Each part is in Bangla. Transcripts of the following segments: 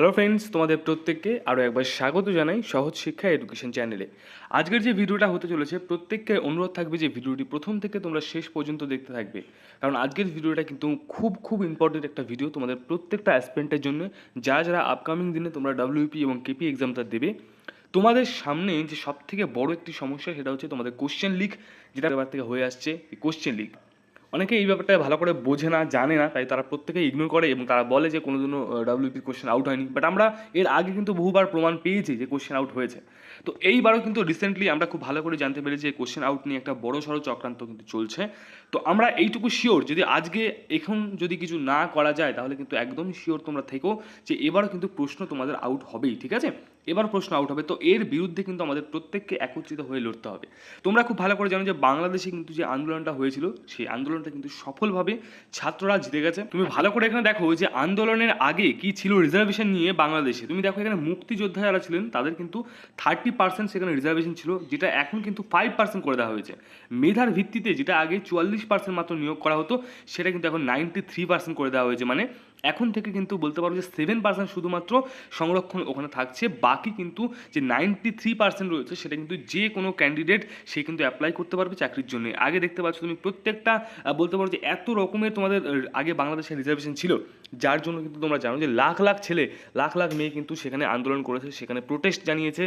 হ্যালো ফ্রেন্ডস তোমাদের প্রত্যেককে আরও একবার স্বাগত জানাই সহজ শিক্ষা এডুকেশন চ্যানেলে আজকের যে ভিডিওটা হতে চলেছে, প্রত্যেককে অনুরোধ থাকবে যে ভিডিওটি প্রথম থেকে তোমরা শেষ পর্যন্ত দেখতে থাকবে। কারণ আজকের ভিডিওটা কিন্তু খুব খুব ইম্পর্টেন্ট একটা ভিডিও তোমাদের প্রত্যেকটা অ্যাসপেন্টের জন্য, যা যারা আপকামিং দিনে তোমরা ডাব্লিউপি এবং কেপি এক্সামটা দেবে। তোমাদের সামনে যে সব থেকে বড় একটি সমস্যা, সেটা হচ্ছে তোমাদের কোশ্চেন লিক যেটা এবার থেকে হয়ে আসছে, এই কোশ্চেন লিক অনেকে এই ব্যাপারটা ভালো করে বোঝে না, জানে না, তাই তারা প্রত্যেকেই ইগনোর করে এবং তারা বলে যে কোনো কোনোদিনও ডাব্লিউপি কোশ্চেন আউট হয়নি। বাট আমরা এর আগে কিন্তু বহুবার প্রমাণ পেয়েছি যে কোশ্চেন আউট হয়েছে। তো এইবারও কিন্তু রিসেন্টলি আমরা খুব ভালো করে জানতে পেরেছি যে কোশ্চেন আউট নিয়ে একটা বড় সড়ো চক্রান্ত কিন্তু চলছে। তো আমরা এইটুকু শিওর যদি আজকে এখন যদি কিছু না করা যায়, তাহলে কিন্তু একদম শিওর তোমরা থেকো যে এবারও কিন্তু প্রশ্ন তোমাদের আউট হবেই, ঠিক আছে? এবার প্রশ্ন আউট হবে। তো এর বিরুদ্ধে কিন্তু আমাদের প্রত্যেককে একত্রিত হয়ে লড়তে হবে। তোমরা খুব ভালো করে জানো যে বাংলাদেশে কিন্তু যে আন্দোলনটা হয়েছিল, সেই আন্দোলনটা কিন্তু সফলভাবে ছাত্ররা জিতে গেছে। তুমি ভালো করে এখানে দেখো যে আন্দোলনের আগে কি ছিল রিজার্ভেশন নিয়ে বাংলাদেশে? তুমি দেখো এখানে মুক্তিযোদ্ধা যারা ছিলেন, তাদের কিন্তু থার্টি পার্সেন্ট সেখানে রিজার্ভেশন ছিল, যেটা এখন কিন্তু ফাইভ পার্সেন্ট করে দেওয়া হয়েছে। মেধার ভিত্তিতে যেটা আগে চুয়াল্লিশ পার্সেন্ট মাত্র নিয়োগ করা হতো, সেটা কিন্তু এখন নাইনটি থ্রি পার্সেন্ট করে দেওয়া হয়েছে। মানে এখন থেকে কিন্তু বলতে পারো যে সেভেন পার্সেন্ট শুধুমাত্র সংরক্ষণ ওখানে থাকছে। বাকি কিন্তু যে নাইনটি থ্রি পার্সেন্ট রয়েছে, সেটা কিন্তু যে কোনো ক্যান্ডিডেট সে কিন্তু অ্যাপ্লাই করতে পারবে চাকরির জন্য। আগে দেখতে পাচ্ছ তুমি প্রত্যেকটা বলতে পারো যে এত রকমের তোমাদের আগে বাংলাদেশের রিজার্ভেশন ছিল। যার জন্য কিন্তু তোমরা জানো যে লাখ লাখ ছেলে, লাখ লাখ মেয়ে কিন্তু সেখানে আন্দোলন করেছে, সেখানে প্রোটেস্ট জানিয়েছে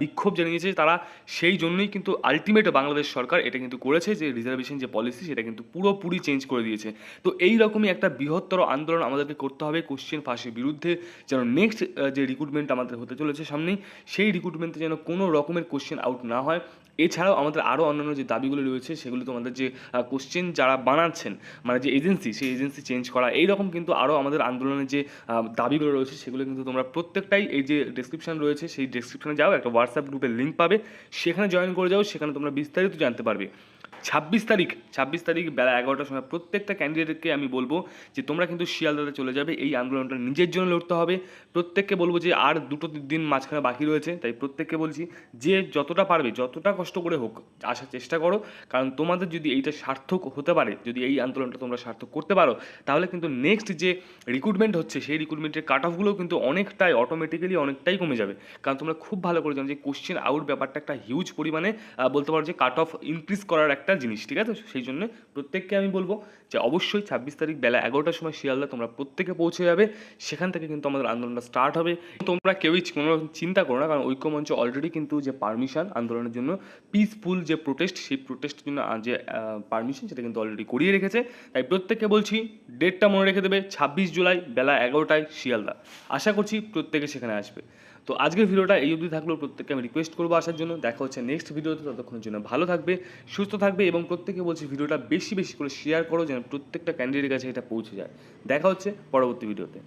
বিক্ষোভ জানিয়েছে। তারা সেই জন্যই কিন্তু আলটিমেট বাংলাদেশ সরকার এটা কিন্তু করেছে যে রিজার্ভেশন যে পলিসি সেটা কিন্তু পুরোপুরি চেঞ্জ করে দিয়েছে। তো এই রকমই একটা বৃহত্তর আন্দোলন আমাদেরকে করতে হবে কোশ্চেন ফাঁসের বিরুদ্ধে, যেন নেক্সট যে রিক্রুটমেন্ট আমাদের হতে চলেছে সামনেই, সেই রিক্রুটমেন্টে যেন কোনো রকমের কোশ্চেন আউট না হয়। এছাড়াও আমাদের আরও অন্যান্য যে দাবিগুলো রয়েছে, সেগুলো তোমাদের যে কোশ্চেন যারা বানাচ্ছেন মানে যে এজেন্সি সেই এজেন্সি চেঞ্জ করা এই রকম কিন্তু আরও আমাদের আন্দোলনের যে দাবিগুলো রয়েছে, সেগুলো কিন্তু তোমরা প্রত্যেকটাই এই যে ডেসক্রিপশন রয়েছে, সেই ডেসক্রিপশনে যাও, একটা হোয়াটসঅ্যাপ গ্রুপের লিঙ্ক পাবে। সেখানে জয়েন করে যাও, সেখানে তোমরা বিস্তারিত জানতে পারবে। ছাব্বিশ তারিখ ছাব্বিশ তারিখ বেলা এগারোটার সময় প্রত্যেকটা ক্যান্ডিডেটকে আমি বলব যে তোমরা কিন্তু শিয়ালদাতে চলে যাবে, এই আন্দোলনটা নিজের জন্য লড়তে হবে। প্রত্যেককে বলব যে আর দুটো দিন মাঝখানে বাকি রয়েছে, তাই প্রত্যেককে বলছি যে যতটা পারবে, যতটা কষ্ট করে হোক, আসার চেষ্টা করো। কারণ তোমাদের যদি এইটা সার্থক হতে পারে, যদি এই আন্দোলনটা তোমরা সার্থক করতে পারো, তাহলে কিন্তু নেক্সট যে রিক্রুটমেন্ট হচ্ছে, সেই রিক্রুটমেন্টের কাট অফগুলোও কিন্তু অনেকটাই অটোমেটিক্যালি অনেকটাই কমে যাবে। কারণ তোমরা খুব ভালো করে জানো যে কোশ্চেন আউট ব্যাপারটা একটা হিউজ পরিমাণে বলতে পারো যে কাট অফ ইনক্রিজ করার একটা জিনিস, ঠিক আছে? সেই জন্য প্রত্যেককে আমি বলব যে অবশ্যই ছাব্বিশ তারিখ বেলা এগারোটার সময় শিয়ালদা তোমরা প্রত্যেকে পৌঁছে যাবে। সেখান থেকে কিন্তু আমাদের আন্দোলনটা স্টার্ট হবে। তোমরা কেউই কোনো চিন্তা করো না, কারণ ঐক্যমঞ্চ অলরেডি কিন্তু যে পারমিশন আন্দোলনের জন্য পিসফুল যে প্রোটেস্ট সেই প্রোটেস্টের জন্য যে পারমিশন সেটা কিন্তু অলরেডি করিয়ে রেখেছে। তাই প্রত্যেককে বলছি ডেটটা মনে রেখে দেবে, ছাব্বিশ জুলাই বেলা এগারোটায় শিয়ালদা। আশা করছি প্রত্যেকে সেখানে আসবে। তো আজকের ভিডিওটা এই অবধি থাকলেও প্রত্যেককে আমি রিকোয়েস্ট করব আসার জন্য। দেখা হচ্ছে নেক্সট ভিডিওতে। ততক্ষণের জন্য ভালো থাকবে, সুস্থ থাকবে এবং প্রত্যেকে বলছি ভিডিওটা বেশি বেশি করে শেয়ার করো যেন প্রত্যেকটা ক্যান্ডিডেটের কাছে এটা পৌঁছে যায়। দেখা হচ্ছে পরবর্তী ভিডিওতে।